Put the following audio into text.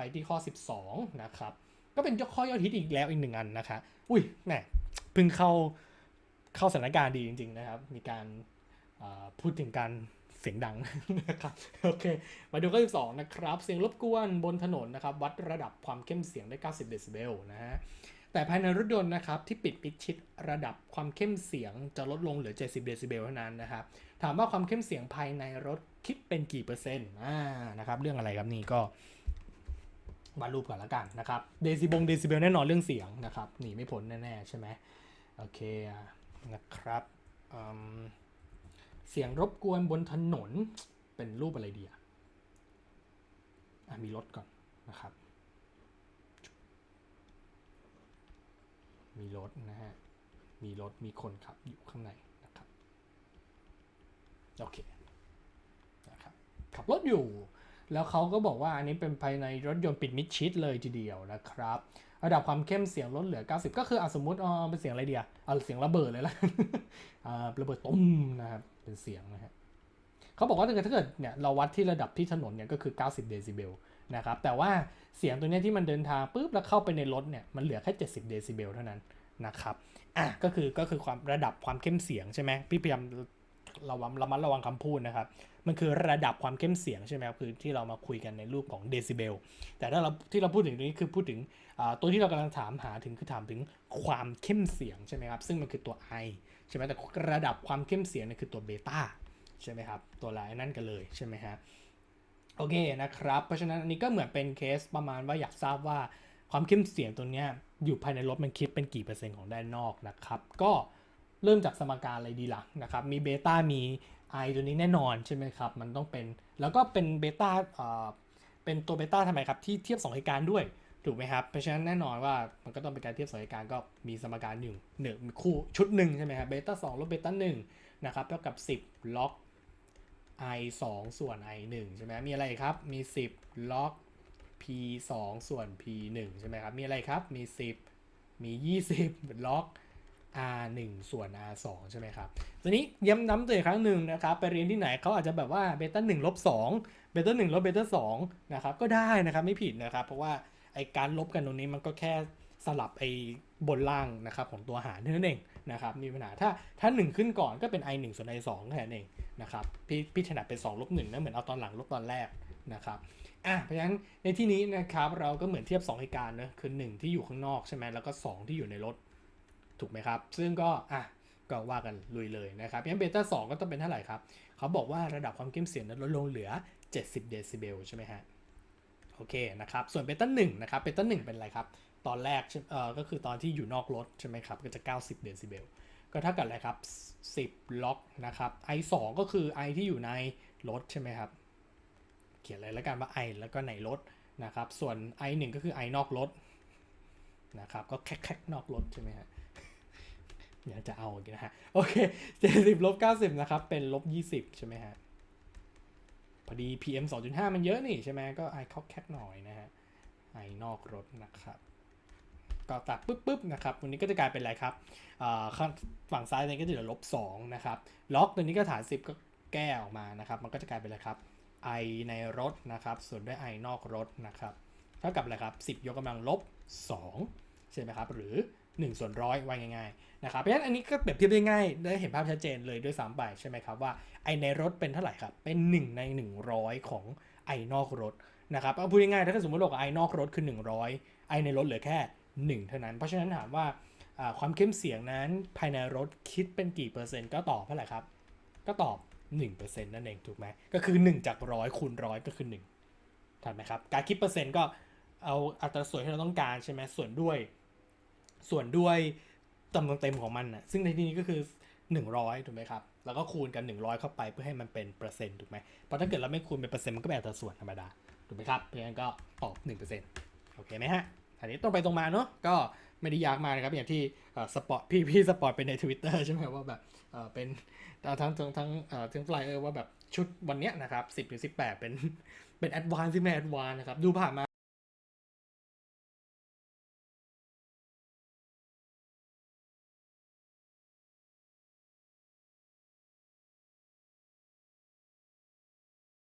ไปที่ข้อ 12 นะครับ ก็เป็นข้อยอดฮิตอีกแล้วอีกหนึ่งอันนะคะ อุ้ยแหมเพิ่งเข้าเข้าสถานการณ์ดีจริง ๆ นะครับ มีการพูดถึงการเสียงดังนะครับโอเค มาดูข้อ12 นะครับ เสียงรบกวนบนถนนนะครับ วัดระดับความเข้มเสียงได้ 90 เดซิเบลนะฮะแต่ภายในรถยนต์นะครับ ที่ปิดปิดชิดระดับความเข้มเสียงจะลดลงเหลือ 70 เดซิเบลเท่านั้นนะครับ ถามว่าความเข้มเสียงภายในรถคิดเป็นกี่เปอร์เซ็นต์อ่านะครับ เรื่องอะไรครับนี่ก็ วาดรูปก่อนละกันนะครับเดซิบงเดซิเบลแน่นอนเรื่องเสียงนะครับหนีไม่พ้นแน่ๆใช่ไหมโอเคนะครับเสียงรบกวนบนถนนเป็นรูปอะไรดีอะอะมีรถก่อนนะครับ มีรถนะฮะ มีรถมีคนขับอยู่ข้างในนะครับ โอเค นะครับ ขับรถอยู่ แล้วเขาก็บอกว่าอันนี้เป็นภายในรถยนต์ปิดมิดชิดเลยทีเดียวนะครับ ระดับความเข้มเสียงลดเหลือ 90 ก็คืออสมมติอ๋อเป็นเสียงอะไรเดียเอาเสียงระเบิดเลยละอ่าระเบิดตุ้มนะครับเป็นเสียงนะฮะเขาบอกว่าถ้าเกิดถ้าเกิดเนี่ยเราวัดที่ระดับที่ถนนเนี่ยก็คือ 90 เดซิเบลนะครับแต่ว่าเสียงตัวเนี้ยที่มันเดินทางปุ๊บแล้วเข้าไปในรถเนี่ยมันเหลือแค่ 70 เดซิเบลเท่านั้นนะครับอะก็คือก็คือความระดับความเข้มเสียงใช่ไหมพี่พยายาม ระวังระมัดระวังคำพูดนะครับ มันคือระดับความเข้มเสียงใช่ไหมครับ คือที่เรามาคุยกันในรูปของเดซิเบล แต่ถ้าเราที่เราพูดถึงตรงนี้คือพูดถึงตัวที่เรากำลังถามหาถึงคือถามถึงความเข้มเสียงใช่ไหมครับ ซึ่งมันคือตัว I ใช่ไหมแต่ระดับความเข้มเสียงเนี่ยคือตัวเบต้าใช่ไหมครับ ตัวลายนั่นกันเลยใช่ไหมฮะ โอเคนะครับ เพราะฉะนั้นอันนี้ก็เหมือนเป็นเคสประมาณว่าอยากทราบว่าความเข้มเสียงตัวเนี้ยอยู่ภายในรถมันคิดเป็นกี่เปอร์เซ็นต์ของด้านนอกนะครับ ก็ เริ่มจากสมการอะไรดีล่ะนะครับ มีเบต้ามี i ตัวนี้แน่นอนใช่ไหมครับ มันต้องเป็น แล้วก็เป็นเบต้าเป็นตัวเบต้าทำไมครับ ที่เทียบ2เหตุการณ์ด้วย ถูกไหมครับ เพราะฉะนั้นแน่นอนว่ามันก็ต้องเป็นการเทียบสองเหตุการณ์ก็มีสมการหนึ่งหนึ่งคู่ชุดหนึ่งใช่ไหมครับ เบต้าสองลบเบต้าหนึ่งนะครับ เท่ากับ 10 ล็อก i 2ส่วน i 1ใช่ไหมมีอะไรครับ มี 10 ล็อก p 2ส่วน p 1ใช่ไหมครับ มีอะไรครับ มี 10 มี 20 ล็อก r 1 ส่วน r 2 ใช่ไหมครับทีนี้ย้ำน้ำตัวอีกครั้งหนึ่งนะครับ ไปเรียนที่ไหนเขาอาจจะแบบว่าเบต้า1ลบ2เบต้า1ลบเบต้า2นะครับ ก็ได้นะครับ ไม่ผิดนะครับ เพราะว่าไอการลบกันตรงนี้มันก็แค่สลับไอบนล่างนะครับของตัวหารเท่านั้นเองนะครับ มีปัญหาถ้าถ้า 1 ขึ้นก่อนก็เป็น i 1ส่วน i 2แค่นั้นเองนะครับ พี่พี่ถนัดเป็น2ลบ1นะเหมือนเอาตอนหลังลบตอนแรกนะครับอะเพราะฉะนั้นในที่นี้นะครับเราก็เหมือนเทียบ2เหตุการณ์นะคือ 1 ที่อยู่ข้างนอกใช่ไหมแล้วก็ 2 ที่อยู่ในรถ ถูกไหมครับ ซึ่งก็อะก็ว่ากันลุยเลยนะครับงั้นเบต้า2ก็ต้องเป็นเท่าไหร่ครับ เขาบอกว่าระดับความเข้มเสียงนั้นลดลงเหลือ 70 เดซิเบลใช่ไหมฮะ โอเคนะครับ ส่วนเบต้า1นะครับ เบต้า1เป็นอะไรครับ ตอนแรกเอ่อก็คือตอนที่อยู่นอกรถใช่ไหมครับ ก็จะ 90 เดซิเบล ก็เท่ากับอะไรครับ 10 ล็อกนะครับ i 2ก็คือ i ที่อยู่ในรถใช่ไหมครับ เขียนเลยแล้วกันว่า i แล้วก็ในรถนะครับ ส่วน i 1ก็คือ i นอกรถนะครับ ก็แค่แค่นอกรถใช่ไหมฮะ อยากจะเอาอย่างนี้นะฮะ โอเค70ลบ90นะครับ เป็นลบ20ใช่ไหมฮะ พอดี PM 2.5 มันเยอะนี่ใช่ไหมก็ i เข้าแคกหน่อยนะฮะ i นอกรถนะครับก็ตัดปุ๊บปุ๊บนะครับวันนี้ก็จะกลายเป็นอะไรครับฝั่งซ้ายเนี่ยก็จะเหลือลบสองนะครับ ล็อกตัวนี้ก็ฐาน 10 ก็แก้ออกมานะครับ มันก็จะกลายเป็นอะไรครับ i ในรถนะครับ ส่วนด้วย i นอกรถนะครับ เท่ากับอะไรครับ 10 ยกกำลังลบ2ใช่ไหมครับ หรือ 1 ส่วนร้อยว่าง่ายๆนะครับเพราะฉะนั้นอันนี้ก็เปรียบเทียบได้ง่ายได้เห็นภาพชัดเจนเลยด้วยซ้ำไปใช่ไหมครับว่า i ในรถเป็นเท่าไหร่ครับเป็น 1 ใน 100 ของ i นอกรถนะครับเอาพูดง่ายๆถ้าสมมติบอก i นอกรถคือ 100 i ในรถเหลือแค่ 1 เท่านั้น เพราะฉะนั้นถามว่าอ่าความเข้มเสียงนั้นภายในรถคิดเป็นกี่เปอร์เซ็นต์ก็ตอบเท่าไหร่ครับ ก็ตอบ 1%นั่นเองถูกไหมก็คือ 1 จากร้อยคูณร้อยก็คือ1ถูกไหมครับการคิดเปอร์เซ็นต์ก็เอาอัตราส่วนที่เราต้องการใช่ไหมส่วนด้วย ส่วนด้วยจำนวนเต็มของมันนะซึ่งในที่นี้ก็คือ 100ถูกไหมครับ แล้วก็คูณกัน 100 เข้าไปเพื่อให้มันเป็นเปอร์เซ็นต์ถูกไหมเพราะถ้าเกิดเราไม่คูณเป็นเปอร์เซ็นต์มันก็เป็นอัตราส่วนธรรมดาถูกไหมครับเพราะฉะนั้นก็ตอบ 1%โอเคไหมฮะอันนี้ตรงไปตรงมาเนาะก็ไม่ได้ยากมากนะครับ อย่างที่สปอร์ตพี่พี่สปอร์ตไปใน Twitter ใช่ไหมว่าแบบเป็นทั้งทั้งทั้งทั้งฟลายเออร์ว่าแบบชุดวันเนี้ยนะครับ10ถึง18 เป็นเป็นแอดวานซ์ที่ไม่แอดวานนะครับดูผ่านมา